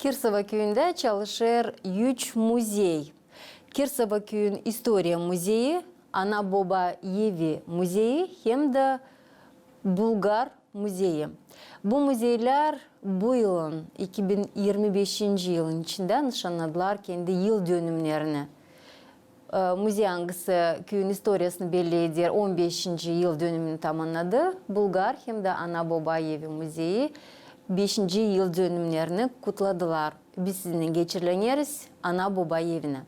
Kirsova köyünde çalışır 3 muzey. Kirsova köyün İstoria Müzeyi, Ana Baba Yevi Müzeyi hem de Bulgar Müzeyi. Bu müzeyler bu yılın 2025 yılın içinde nişanladılar kendi yıl dönümlerini. Müze hangisi köyün historiyasını belli eder 15. yıl dönümünü tamamladı. Bulgar hem de Ana Baba Evi Müzeyi 5. yıl dönümlerini kutladılar. Biz sizinle geçirleniyoruz Ana Baba Evi'ne.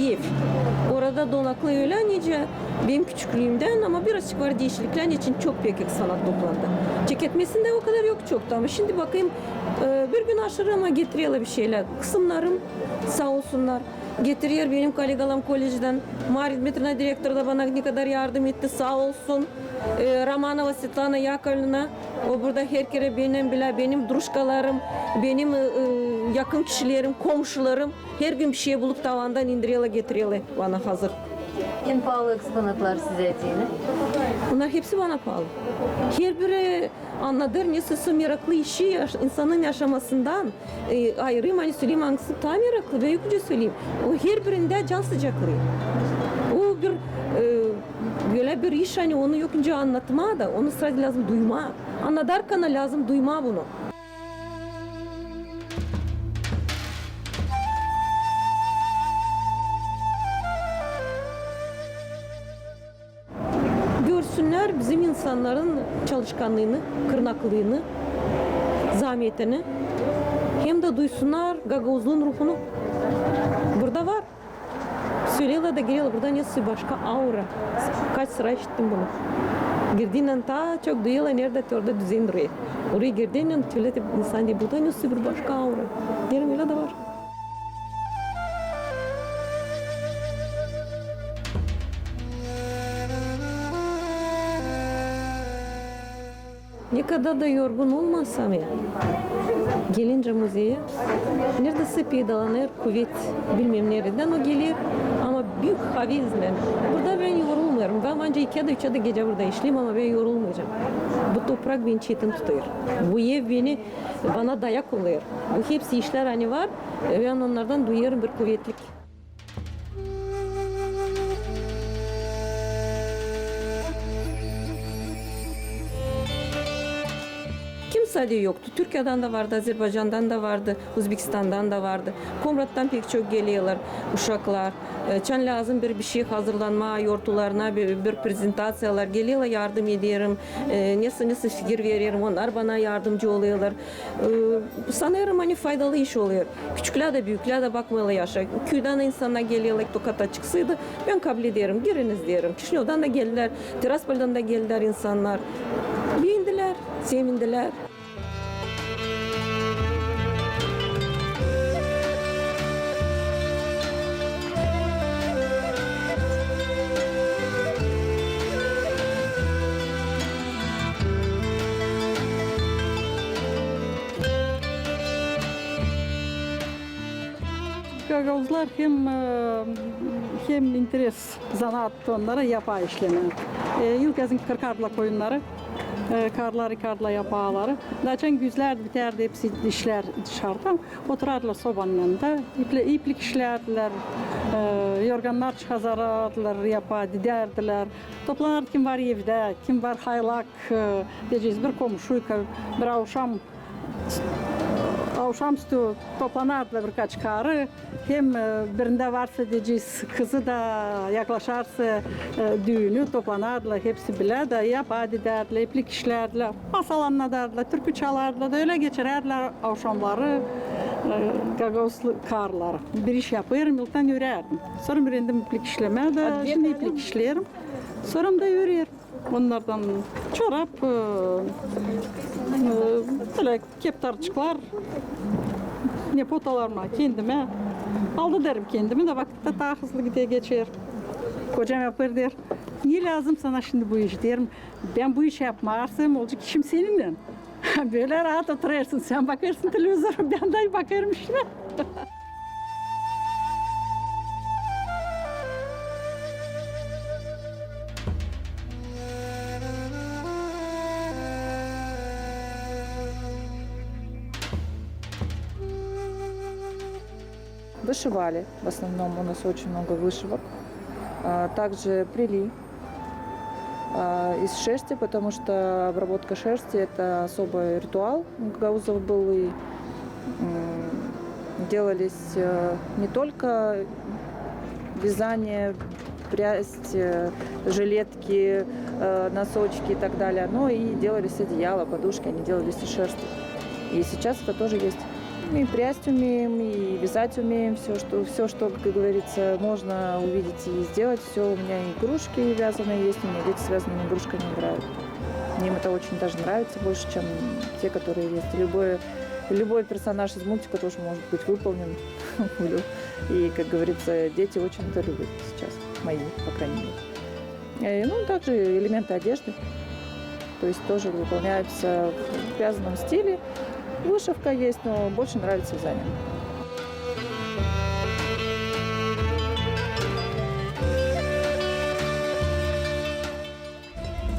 Yev. Orada donaklı öğlenice benim küçüklüğümden ama birazcık var değişiklikler için çok büyük sanat toplandı. Çeketmesinde o kadar yok çoktu ama şimdi bakayım e, bir gün aşırı ama getiriyorlar bir şeyler. Kısımlarım sağ olsunlar. Getiriyor benim kolegalam kolejden. Marit Metrina direktör da bana ne kadar yardım etti sağ olsun. E, Romanova Svetlana Yakovlevna o burada her kere benim bile benim druşkalarım, benim e, yakın kişilerim, komşularım her gün bir şey bulup tavandan indiriyorlar getiriyorlar bana hazır. En pahalı eksponatlar size ettiğini. Bunlar hepsi bana pahalı. Her biri anladır nasıl meraklı işi yaş- insanın yaşamasından e, ayrıyım hani söyleyeyim hangisi daha meraklı ve yüklüce söyleyeyim. O her birinde can sıcaklığı. O bir e, böyle bir iş hani onu yokunca anlatma da onu sadece lazım duyma. Anladarken lazım duyma bunu. Görsünler bizim insanların çalışkanlığını, kırnaklığını, zahmetini. Hem de duysunlar Gagavuzluğun ruhunu. Burada var. Söylüyorlar da geliyorlar. Burada nesi başka aura. Kaç sıra işittim bunu. Girdiğinden ta çok duyuyorlar nerede orada düzen duruyor. Oraya girdiğinden tüyle insan diyor burada nesi bir başka aura. Derim öyle de var. Ne kadar da yorgun olmasam ya. Gelince müzeye neredeyse pedalanır kuvvet bilmem nereden o gelir ama büyük havizle. Burada ben yorulmuyorum. Ben ancak iki ya da üç ya da gece burada işleyeyim ama ben yorulmayacağım. Bu toprak beni çetin tutuyor. Bu ev beni bana dayak oluyor. Bu hepsi işler hani var. Ben onlardan duyuyorum bir kuvvetlik. De yoktu. Türkiye'den de vardı, Azerbaycan'dan da vardı, Özbekistan'dan da vardı. Komrat'tan pek çok geliyorlar uşaklar. E, Çan lazım bir bir şey hazırlanma yortularına bir, bir prezentasyyalar geliyorlar yardım ediyorum. E, Nasıl nasıl fikir veriyorum onlar bana yardımcı oluyorlar. E, Sanıyorum hani faydalı iş oluyor. Küçükler de büyükler de bakmalı yaşa. Köyden insanlar geliyorlar Tokat'a çıksaydı ben kabul ederim giriniz diyorum. Kişinev'den de geldiler, Tiraspol'dan da geldiler insanlar. Beğendiler, sevindiler. Gagavuzlar hem e, hem interes zanaat onlara yapay işleme. E, Yılgaz'ın kırkarla koyunları, e, karları karla yapaları. Zaten güzler biterdi hepsi işler dışarıda. Oturarlar sobanın yanında. İple, iplik işlerdiler, e, yorganlar çıkazardılar, yapa, diderdiler. Toplanır kim var evde, kim var haylak, e, diyeceğiz bir komşu, bir avşam Avşamüstü toplanardılar birkaç karı. Hem e, birinde varsa diyeceğiz kızı da yaklaşarsa e, düğünü toplanardılar. Hepsi bile de yap hadi derdiler, iplik işlerdiler. Masal anladardılar, türkü çalardılar da öyle geçirerdiler akşamları. Gagavuzlu karlar. Bir iş yapıyorum, yıldan yürüyerdim. Sonra bir indim iplik işlemeye de şimdi iplik işlerim. Sonra da yürüyorum. Onlardan çorap, e, e, böyle keptarçıklar, ne potalarıma kendime aldı derim kendimi de vakitte daha hızlı gidiyor geçer. Kocam yapar der. Niye lazım sana şimdi bu iş derim. Ben bu işi yapmazsam olacak işim seninle. Böyle rahat oturuyorsun. Sen bakarsın televizyona ben de bakarım işime. Вышивали. В основном у нас очень много вышивок. А, Также прили а, из шерсти, потому что обработка шерсти – это особый ритуал у гагаузов был. И делались э, не только вязание, прясть, э, жилетки, э, носочки и так далее, но и делались одеяла, подушки, они делались из шерсти. И сейчас это тоже есть. И прясть умеем, и вязать умеем, все, что, все, что, как говорится, можно увидеть и сделать. Все, у меня игрушки вязаные есть, у меня дети связанными игрушками играют. Им это очень даже нравится больше, чем те, которые есть. Любой, любой персонаж из мультика тоже может быть выполнен. И, как говорится, дети очень это любят сейчас, мои, по крайней мере. И, ну, также элементы одежды. То есть тоже выполняются в вязаном стиле. Вышивка есть, но больше нравится вязание.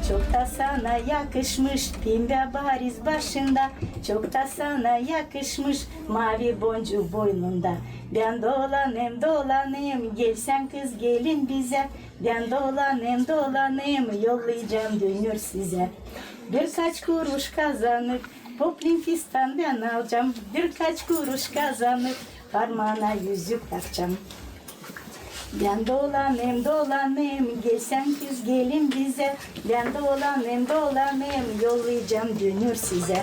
Çok da sana yakışmış pembe bariz başında Çok da sana yakışmış mavi boncuk boynunda Ben dolanayım dolanayım gelsen kız gelin bize Ben dolanayım dolanayım yollayacağım dönür size Birkaç kuruş kazanıp ben alacağım? Birkaç kuruş kazanıp Parmağına yüzük takacağım. Ben dolanayım dolanayım gelsen kız gelin bize. Ben dolanayım dolanayım yollayacağım dönür size